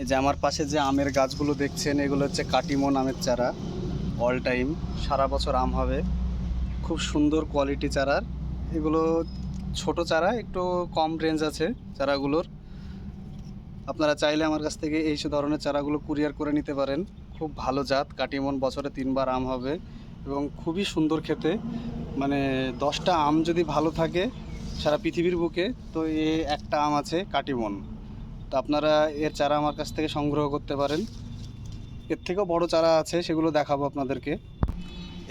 এই যে আমার পাশে যে আমের গাছগুলো দেখছেন, এগুলো হচ্ছে কাটিমন আমের চারা অল টাইম সারা বছর আম হবে। খুব সুন্দর কোয়ালিটি চারার। এগুলো ছোট চারা, একটু কম রেঞ্জ আছে চারাগুলোর। আপনারা চাইলে আমার কাছ থেকে এই ধরনের চারাগুলো কুরিয়ার করে নিতে পারেন। খুব ভালো জাত, কাটিমন বছরে তিনবার আম হবে এবং খুবই সুন্দর খেতে। মানে দশটা আম যদি ভালো থাকে সারা পৃথিবীর বুকে, তো এ একটা আম আছে কাটিমন। তো আপনারা এর চারা আমার কাছ থেকে সংগ্রহ করতে পারেন। এর থেকেও বড় চারা আছে, সেগুলো দেখাবো আপনাদেরকে।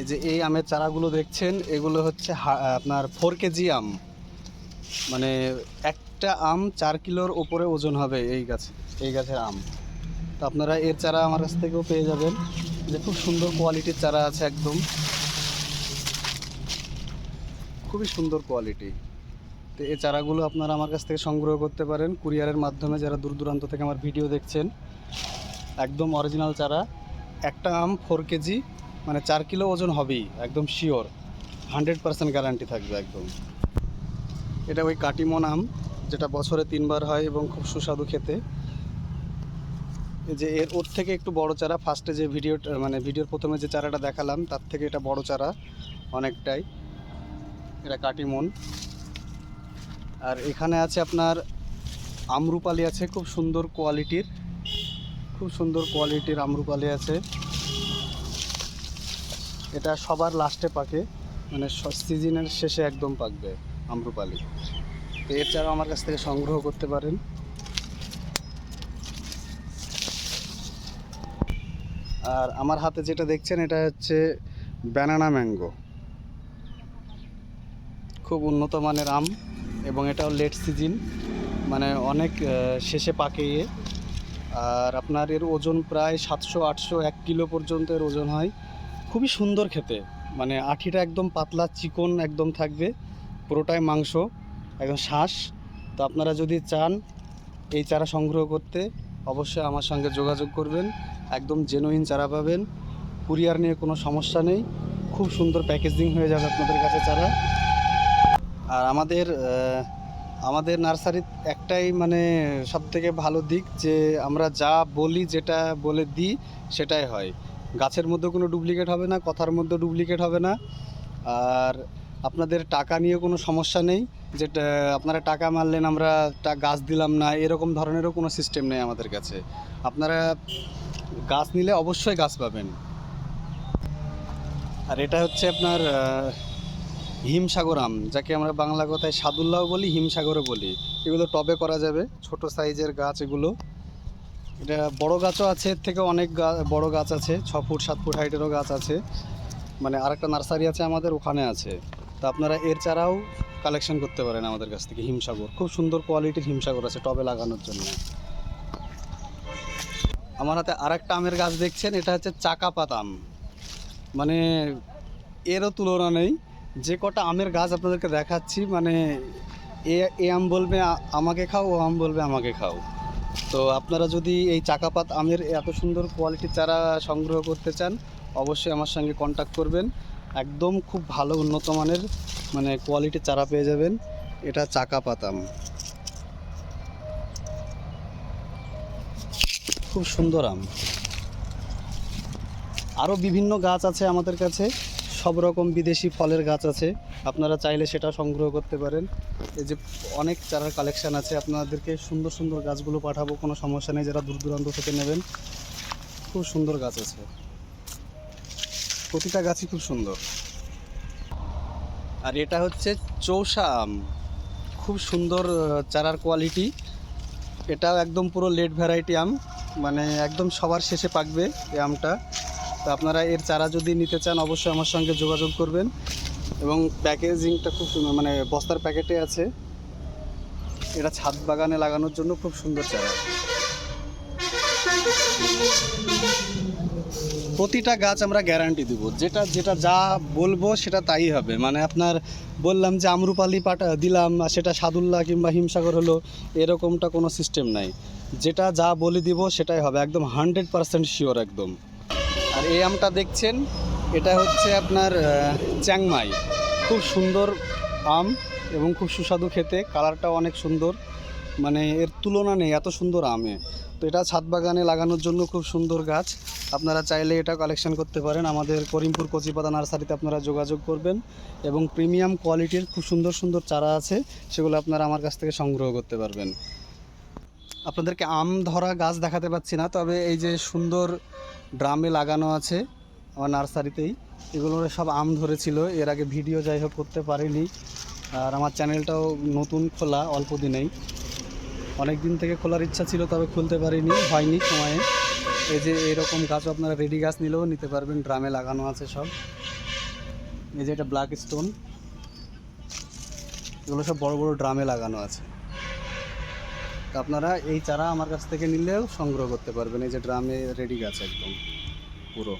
এই যে এই আমের চারাগুলো দেখছেন, এগুলো হচ্ছে আপনার ফোর কেজি আম। মানে একটা আম চার কিলোর ওপরে ওজন হবে এই গাছ, এই গাছের আম। তো আপনারা এর চারা আমার কাছ থেকেও পেয়ে যাবেন। যে খুব সুন্দর কোয়ালিটির চারা আছে একদম। খুবই সুন্দর কোয়ালিটি তো এই চারাগুলো আপনারা আমার কাছ থেকে সংগ্রহ করতে পারেন কুরিয়ারের মাধ্যমে যারা দূর দূরান্ত থেকে আমার ভিডিও দেখছেন। একদম অরিজিনাল চারা। একটা আম ফোর কেজি মানে চার কিলো ওজন হবেই, একদম শিওর হান্ড্রেড পার্সেন্ট গ্যারান্টি থাকবে একদম। এটা ওই কাটিমন আম, যেটা বছরে তিনবার হয় এবং খুব সুস্বাদু খেতে। যে এর, ওর থেকে একটু বড় চারা ফার্স্টে যে ভিডিও মানে ভিডিওর প্রথমে যে চারাটা দেখালাম, তার থেকে এটা বড় চারা অনেকটাই। এটা কাটিমন। আর এখানে আছে আপনার আমরুপালি আছে, খুব সুন্দর কোয়ালিটির। খুব সুন্দর কোয়ালিটির আমরুপালি আছে। এটা সবার লাস্টে পাকে মানে সিজনের শেষে একদম পাকবে আমরুপালি। তো এর চারা আমার কাছ থেকে সংগ্রহ করতে পারেন। আর আমার হাতে যেটা দেখছেন, এটা হচ্ছে ব্যানানা ম্যাঙ্গো। খুব উন্নত মানের আম। এবং এটাও লেট সিজন মানে অনেক শেষে পাকে ইয়ে। আর আপনার এর ওজন প্রায় সাতশো, আটশো, এক কিলো পর্যন্ত এর ওজন হয়। খুবই সুন্দর খেতে। মানে আঠিটা একদম পাতলা, চিকন একদম থাকবে। পুরোটাই মাংস, একদম শ্বাস তো আপনারা যদি চান এই চারা সংগ্রহ করতে, অবশ্যই আমার সঙ্গে যোগাযোগ করবেন। একদম জেনুইন চারা পাবেন। কুরিয়ার নিয়ে কোনো সমস্যা নেই। খুব সুন্দর প্যাকেজিং হয়ে যাবে আপনাদের কাছে চারা। আর আমাদের আমাদের নার্সারির একটাই মানে সব থেকে ভালো দিক যে আমরা যা বলি যেটা বলে দিই সেটাই হয়। গাছের মধ্যে কোনো ডুপ্লিকেট হবে না, কথার মধ্যে ডুপ্লিকেট হবে না। আর আপনাদের টাকা নিয়ে কোনো সমস্যা নেই, যেটা আপনারা টাকা মারলেন, আমরা গাছ দিলাম না, এরকম ধরনেরও কোনো সিস্টেম নেই আমাদের কাছে। আপনারা গাছ নিলে অবশ্যই গাছ পাবেন। আর এটা হচ্ছে আপনার আহ, হিমসাগর আম যাকে আমরা বাংলা কথায় সাদুল্লাহ বলি হিমসাগরও বলি। এগুলো টবে করা যাবে ছোট সাইজের গাছ এগুলো। এটা বড় গাছও আছে এর থেকে অনেক বড় গাছ আছে ছ ফুট সাত ফুট হাইটেরও গাছ আছে। মানে আরেকটা নার্সারি আছে আমাদের ওখানে আছে। তা আপনারা এর চারাও কালেকশন করতে পারেন আমাদের কাছ থেকে হিমসাগর। খুব সুন্দর কোয়ালিটির হিমসাগর আছে টবে লাগানোর জন্য। আমার হাতে আরেকটা আমের গাছ দেখছেন এটা হচ্ছে চাকা আম। মানে এরও তুলনা নেই। যে কটা আমের গাছ আপনাদেরকে দেখাচ্ছি মানে এ এ আম বলবে আমাকে খাও, ও আম বলবে আমাকে খাও। তো আপনারা যদি এই চাকাপাত আমের এত সুন্দর কোয়ালিটির চারা সংগ্রহ করতে চান, অবশ্যই আমার সঙ্গে কন্ট্যাক্ট করবেন। একদম খুব ভালো উন্নত মানের মানে কোয়ালিটির চারা পেয়ে যাবেন। এটা চাকাপাত আম। খুব সুন্দর আম। আরও বিভিন্ন গাছ আছে আমাদের কাছে। সব রকম বিদেশি ফলের গাছ আছে। আপনারা চাইলে সেটা সংগ্রহ করতে পারেন। এই যে অনেক চারার কালেকশান আছে, আপনাদেরকে সুন্দর সুন্দর গাছগুলো পাঠাবো, কোনো সমস্যা নেই, যারা দূর দূরান্ত থেকে নেবেন, খুব সুন্দর গাছ আছে। প্রতিটা গাছই খুব সুন্দর। আর এটা হচ্ছে চৌষা আম। খুব সুন্দর চারার কোয়ালিটি এটাও একদম পুরো লেট ভ্যারাইটি আম মানে একদম সবার শেষে পাকবে এই আমটা। তো আপনারা এর চারা যদি নিতে চান, অবশ্যই আমার সঙ্গে যোগাযোগ করবেন। এবং প্যাকেজিংটা খুব সুন্দর মানে বস্তার প্যাকেটে আছে। এটা ছাদ বাগানে লাগানোর জন্য খুব সুন্দর চারা। প্রতিটা গাছ আমরা গ্যারান্টি দেবো। যেটা যেটা যা বলব সেটা তাই হবে। মানে আপনার বললাম যে আমরুপালি পাটা দিলাম সেটা সাদুল্লাহ কিংবা হিমসাগর হলো, এরকমটা কোনো সিস্টেম নাই। যেটা যা বলে দিব সেটাই হবে, একদম হান্ড্রেড পারসেন্ট শিওর একদম। আর এই আমটা দেখছেন, এটা হচ্ছে আপনার চ্যাংমাই। খুব সুন্দর আম এবং খুব সুস্বাদু খেতে, কালারটাও অনেক সুন্দর। মানে এর তুলনা নেই, এত সুন্দর আমে। তো এটা ছাদ বাগানে লাগানোর জন্য খুব সুন্দর গাছ। আপনারা চাইলে এটা কালেকশন করতে পারেন। আমাদের করিমপুর কচিপাতা নার্সারিতে আপনারা যোগাযোগ করবেন এবং প্রিমিয়াম কোয়ালিটির খুব সুন্দর সুন্দর চারা আছে, সেগুলো আপনারা আমার কাছ থেকে সংগ্রহ করতে পারবেন। আপনাদেরকে আম ধরা গাছ দেখাতে পাচ্ছি না, তবে এই যে সুন্দর ড্রামে লাগানো আছে আমার নার্সারিতেই, এগুলো সব আম ধরেছিল, এর আগে ভিডিও যাই হোক করতে পারিনি, আর আমার চ্যানেলটাও নতুন খোলা, অল্প দিনেই। অনেক দিন থেকে খোলার ইচ্ছা ছিল, তবে খুলতে পারিনি, হয়নি সময়ে। এই যে এরকম গাছও আপনারা রেডি গাছ নিলেও নিতে পারবেন, ড্রামে লাগানো আছে সব। এই যে এটা ব্ল্যাক স্টোন, এগুলো সব বড় বড় ড্রামে লাগানো আছে। আপনারা এই চারা আমার কাছ থেকে নিলেও সংগ্রহ করতে পারবেন। এই যে ড্রামে রেডি গাছ একদম, পুরো।